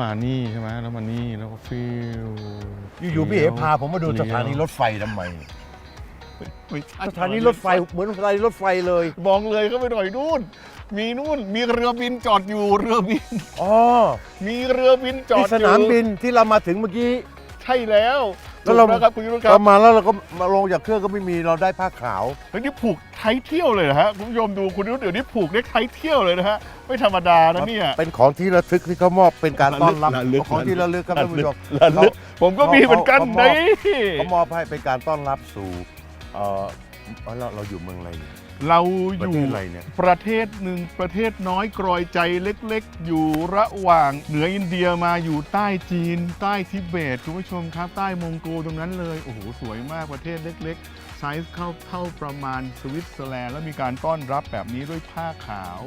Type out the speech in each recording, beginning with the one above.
มานี่ใช่ไหมแล้วมานี่แล้วก็ฟิวอยู่ๆพี่เอ๋พาผมมาดูสถานีรถไฟทำไม ไม่ใช่สถานีรถไฟเหมือนสถานีรถไฟเลยมองเลยเข้าไปหน่อยนู่น มีนู่น มีเรือบินจอดอยู่เรือบิน อ๋อมีเรือบินจอที่ดสอยู่นามบินที่เรามาถึงเมื่อกี้ ใช่แล้ว แล้วเราถูกครับคุณยุทธคเรารับมาแล้วเราก็มาลงจากเครื่องก็ไม่มีเราได้ผ้าขาว เฮ้ยนี่ผูกไทยเที่ยวเลยนะฮะคุณผู้ชมดูคุณยุทธเดี๋ยวนี้ผูกเน็กไทยเที่ยวเลยนะฮะไม่ธรรมดานะเนี่ย เป็นของที่ระทึกที่เขามอบเป็นการต้อนรับระลึก ของที่ระลึกครับท่านผู้ชมระลึกผมก็มีเหมือนกันเขามอบนี่ เขามอบให้เป็นการต้อนรับสู่เออเราเราอยู่เมืองอะไรเนี่ย เราอประยู่เทศอะไรเนี่ย ประเทศหนึ่งประเทศน้อยกรอยใจเล็กๆ อยู่ระหว่างเหนืออินเดียมาอยู่ใต้จีน ใต้ทิเบตคุณผู้ชมครับ ใต้มองโกตรงนั้นเลย โอ้โห สวยมากประเทศเล็กๆ ไซส์เข้าเท่าประมาณสวิตเซอร์แลนด์แล้วมีการต้อนรับแบบนี้ด้วยผ้าขาว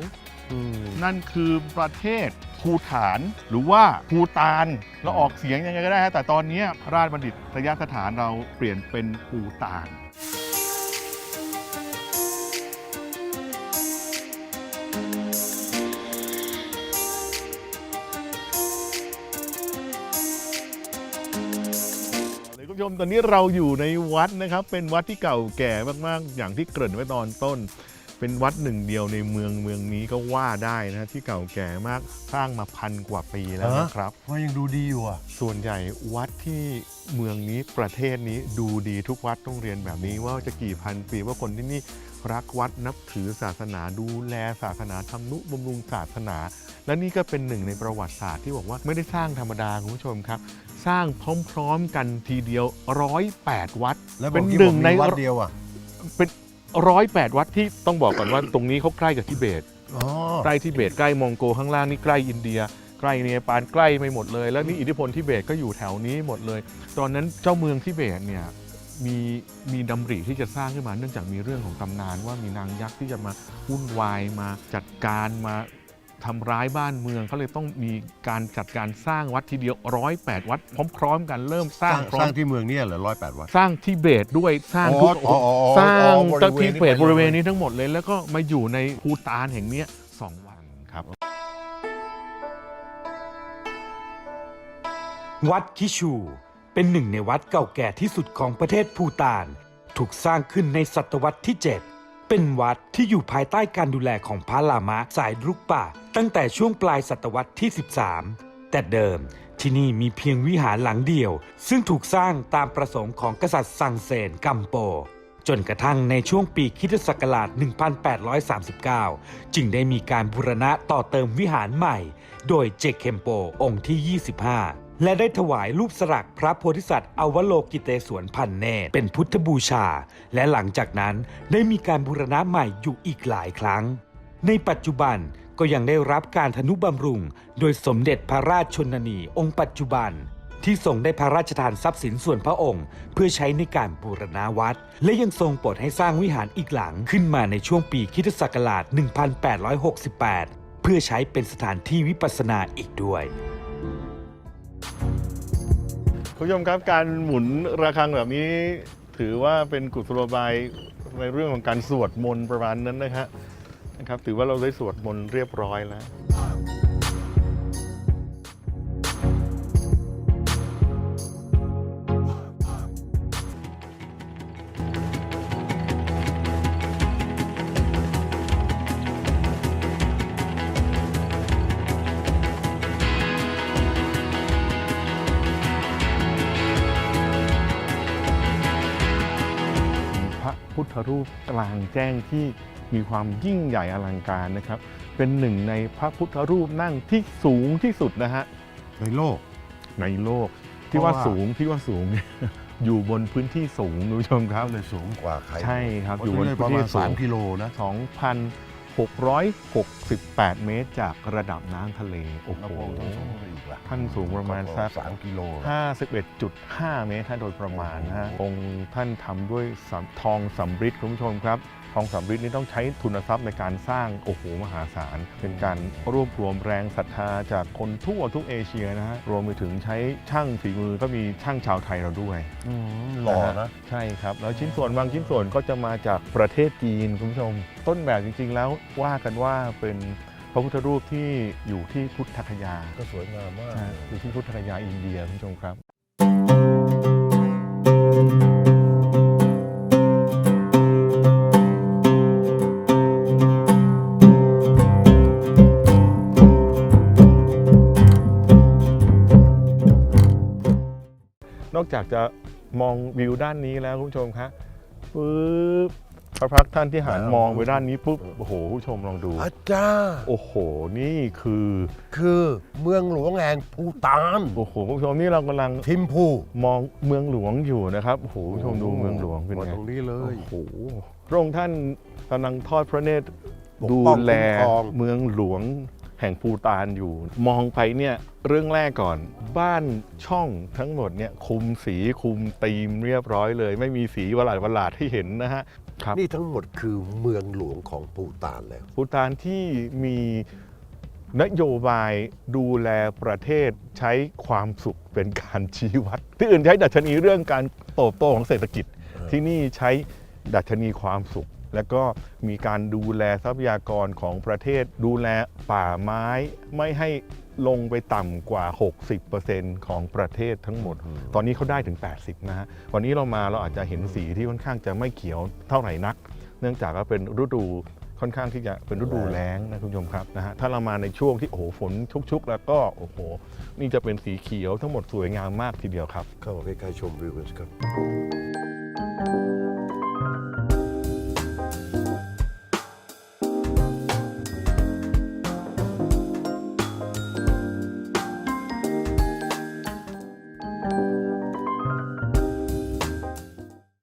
นั่นคือประเทศภูฐานหรือว่าภูตานเราออกเสียงยังไงก็ได้ฮะแต่ตอนนี้ราชบัณฑิตยสถานเราเปลี่ยนเป็นภูตาน มตอนนี้เราอยู่ในวัดนะครับ เป็นวัดที่เก่าแก่มากๆ อย่างที่เกริ่นไว้ตอนต้น เป็นวัดหนึ่งเดียวในเมืองเมืองนี้ก็ว่าได้นะที่เก่าแก่มากสร้างมาพันกว่าปีแล้วฮะนะครับ ว่ายังดูดีอยู่อะ ส่วนใหญ่วัดที่เมืองนี้ประเทศนี้ดูดีทุกวัดต้องเรียนแบบนี้ว่าจะกี่พันปีว่าคนที่นี่รักวัดนับถือศาสนาดูแลศาสนาทำนุบำรุงศาสนา และนี่ก็เป็นหนึ่งในประวัติศาสตร์ที่บอกว่าไม่ได้สร้างธรรมดาคุณผู้ชมครับ สร้างพร้อมๆกันทีเดียวร้อยแปดวัดแล้วเป็นบอกที่หนึ่งบอกในมีวัดเดียวอะเป็นร้อยแปดวัดที่ต้องบอกก่อนว่าตรงนี้เขาใกล้กับทิเบตอ๋อใกล้ทิเบตใกล้มองโกข้างล่างนี่ใกล้อินเดีย ใกล้เนปาลใกล้ไปหมดเลย แล้วนี่อิทธิพลทิเบตก็อยู่แถวนี้หมดเลย ตอนนั้นเจ้าเมืองทิเบตเนี่ยมีมีดำริที่จะสร้างขึ้นมาเนื่องจากมีเรื่องของตำนานว่ามีนางยักษ์ที่จะมาวุ่นวายมาจัดการมา ทำร้ายบ้านเมืองเขาเลยต้องมีการจัดการสร้างวัดทีเดียวร้อยแปดวัด พร้อม ๆ กันเริ่มสสร้าร้างงพร้อสร้ามงที่เมืองเนี่ยเหรอร้อยแปดวัด สร้างทิเบตด้วยสร้างอ๋อทุกอ๋ออ๋ออ๋อสร้างอ๋อบริเวณทิเบตนี้บริเวณนี้ทั้งหมดเลย แล้วก็มาอยู่ในภูตานแห่งเนี้ยสองวันครับ วัดคิชู เป็นหนึ่งในวัดเก่าแก่ที่สุดของประเทศภูตาน ถูกสร้างขึ้นในศตวรรษที่7 เป็นวัดที่อยู่ภายใต้การดูแลของพระลามะสายรุกป่า ตั้งแต่ช่วงปลายศตวรรษที่ 13 แต่เดิมที่นี่มีเพียงวิหารหลังเดียว ซึ่งถูกสร้างตามประสงค์ของกษัตริย์ซังเซนกัมโป จนกระทั่งในช่วงปีคริสตศักราช 1839 จึงได้มีการบูรณะต่อเติมวิหารใหม่ โดยเจเคมโปองค์ที่ 25 และได้ถวายรูปสลักพระโพธิสัตว์อวโลกิเตศวรพันเนตรเป็นพุทธบูชา และหลังจากนั้นได้มีการบูรณะใหม่อยู่อีกหลายครั้ง ในปัจจุบันก็ยังได้รับการทนุบำรุง โดยสมเด็จพระราชชนนีองค์ปัจจุบันที่ทรงได้พระราชทานทรัพย์สินส่วนพระองค์ เพื่อใช้ในการบูรณาวัด และยังทรงโปรดให้สร้างวิหารอีกหลังขึ้นมาในช่วงปีคิศักราช 1868 เพื่อใช้เป็นสถานที่วิปัสสนาอีกด้วย คุณผู้ชมครับการหมุนระฆังแบบนี้ ถือว่าเป็นกุศโลบายในเรื่องของการสวดมนต์ประมาณนั้นนะครับนะครับ ถือว่าเราได้สวดมนต์เรียบร้อยแล้ว พระพุทธรูปกลางแจ้งที่มีความยิ่งใหญ่อลังการนะครับ เป็นหนึ่งในพระพุทธรูปนั่งที่สูงที่สุดนะฮะในโลกในโลกที่ว่าเพราะว่าสูงที่ว่าสูงเนี่ยอยู่บนพื้นที่สูงคุณผู้ชมครับก็เลยสูงกว่าใครใช่ครับเพาะอยู่บนเลยปพื้ระนมาที่ณสูง3กิโลนะ 2,668 เมตรจากระดับน้ำทะเล โอ้โหแล้วพระองค์ต้องสูงกว่าอีกล่ะท่านสูงประมาณสัก สามกิโล51.5 เมตรถ้าโดยประมาณนะฮะองค์ท่านทำด้วยสำทองสำริดคุณผู้ชมครับ ทองสำริดนี่ต้องใช้ทุนทรัพย์ในการสร้าง โอ้โห มหาศาล เป็นการรวบรวมแรงศรัทธาจากคนทั่วทุกเอเชียนะฮะ รวมไปถึงใช้ช่างฝีมือก็มีช่างชาวไทยเราด้วย หล่อฮนะ ใช่ครับ แล้วชิ้นส่วนบางชิ้นส่วนก็จะมาจากประเทศจีนคุณผู้ชมต้นแบบจริงๆ แล้วว่ากันว่าเป็นพระพุทธรูปที่อยู่ที่พุทธคยาก็สวยงามมากใช่อยู่ที่พุทธคยาอินเดียคุณผู้ชมครับ นอกจากจะมองวิวด้านนี้แล้วคุณผู้ชมครับปึ๊บ พระพักตร์ท่านที่หันมองไปด้านนี้ปุ๊บโอ้โหคุณผู้ชมลองดูอาจารย์โอ้โห นี่คือคือเมืองหลวงแห่งภูตานโอ้โหคุณผู้ชมนี่เรากำลังทิมพูมองเมืองหลวงอยู่นะครับโอ้โหคุณผู้ชมดูเมืองหลวงเป็นมาไงตรงนี้เลโอ้ย โหพระองค์ท่านกำลังทอดพระเนตรปกดูป้องแลคุ้มครอง เมืองหลวง แห่งภูตานอยู่ มองไปเนี่ยเรื่องแรกก่อน บ้านช่องทั้งหมดเนี่ยคุมสีคุมธีมเรียบร้อยเลย ไม่มีสีประหลาดประหลาดๆให้เห็นนะฮะครับนี่ทั้งหมดคือเมืองหลวงของภูตานแล้วภูตานที่มีนโยบายดูแลประเทศใช้ความสุขเป็นการชี้วัด ที่อื่นใช้ดัชนีเรื่องการโตโตของเศรษฐกิจที่นี่ใช้ดัชนีความสุข แล้วก็มีการดูแลทรัพยากรของประเทศ ดูแลป่าไม้ไม่ให้ลงไปต่ำกว่า 60%ของประเทศทั้งหมด ตอนนี้เขาได้ถึง 80 นะฮะ วันนี้เรามาเราอาจจะเห็นสีที่ค่อนข้างจะไม่เขียวเท่าไหร่นัก เนื่องจากว่าเป็นฤดูค่อนข้างที่จะเป็นฤดูแล้งนะคุณผู้ชมครับนะฮะถ้าเรามาในช่วงที่โอ้โหฝนชุก ๆ แล้วก็โอ้โห นี่จะเป็นสีเขียวทั้งหมดสวยงามมากทีเดียวครับ เข้ามาใกล้ๆชมวิวกันสิครับ